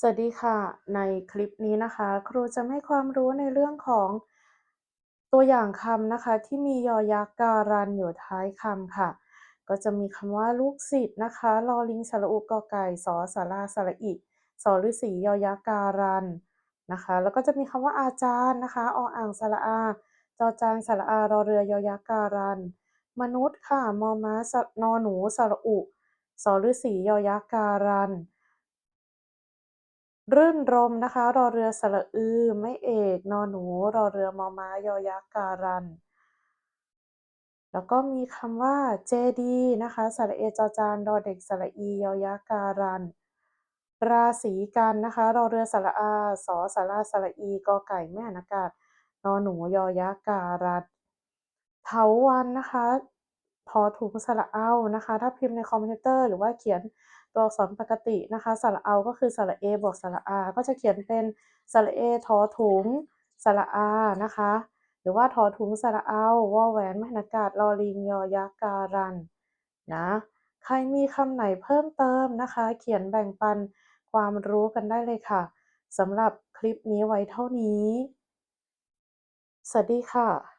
สวัสดีค่ะ ในคลิปนี้นะคะ ครูจะให้ความรู้ในเรื่องของตัวอย่างคำนะคะ ที่มียอยักษ์การันอยู่ท้ายคำค่ะ ก็จะมีคำว่าลูกศิษย์นะคะลอลิงสระอุกอไก่สอสาราสระอิสอฤษียอยักษ์การันนะคะ แล้วก็จะมีคำว่าอาจารย์นะคะออ่างสระอา จอจานสระอารอเรือยอยักษ์การัน มนุษย์ค่ะมอม้าสนอหนูสระอุสอฤษียอยักษ์การัน รื่นรมนะคะ รอเรือสระอือ ไม่เอก นอหนู รอเรือมอม้ายอยักษ์การัน แล้วก็มีคำว่าเจดีนะคะ สระเอจอจานดอเด็กสระอียอยักษ์การัน ราศีกันนะคะ รอเรือสระอาสอสาราสระอีกอไก่แม่นอากาศนอหนูยอยักษ์การันเถาวัลย์นะคะ ทอถุงสระเอานะคะ ถ้าพิมพ์ในคอมพิวเตอร์หรือว่าเขียนตัวอักษรปกตินะคะ สระเอาก็คือสระเอบวกสระอาก็จะเขียนเป็นสระเอทอถุงสระอานะคะ หรือว่าทอถุงสระเอาวอแหวนม่นากาศลอลิงยอยักษ์การันนะใครมีคำไหนเพิ่มเติมนะคะ เขียนแบ่งปันความรู้กันได้เลยค่ะสำหรับคลิปนี้ไว้เท่านี้ สวัสดีค่ะ